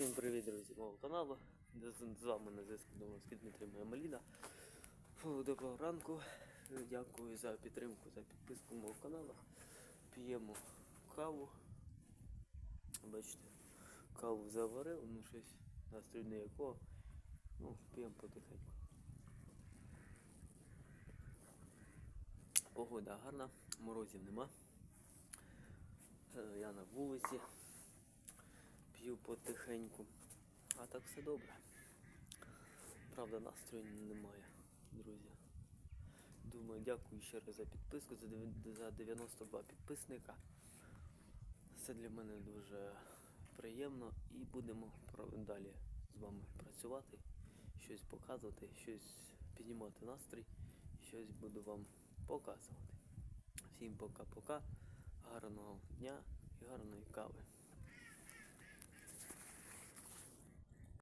Всім привіт, друзі, мого каналу. З вами на зв'язку Домовський Дмитрий моя Маліна. Доброго ранку. Дякую за підтримку, за підписку мого каналу. П'ємо каву. Бачите, каву заварив, ну щось настрій не якого. Ну, п'ємо потихеньку. Погода гарна, морозів нема. Е, Я на вулиці п'ю потихеньку. А так все добре. Правда, настрою немає, друзі. Думаю, дякую ще раз за підписку, за 92 підписника. Це для мене дуже приємно і будемо далі з вами працювати, щось показувати, щось піднімати настрій, щось буду вам показувати. Всім пока-пока, гарного дня і гарної кави.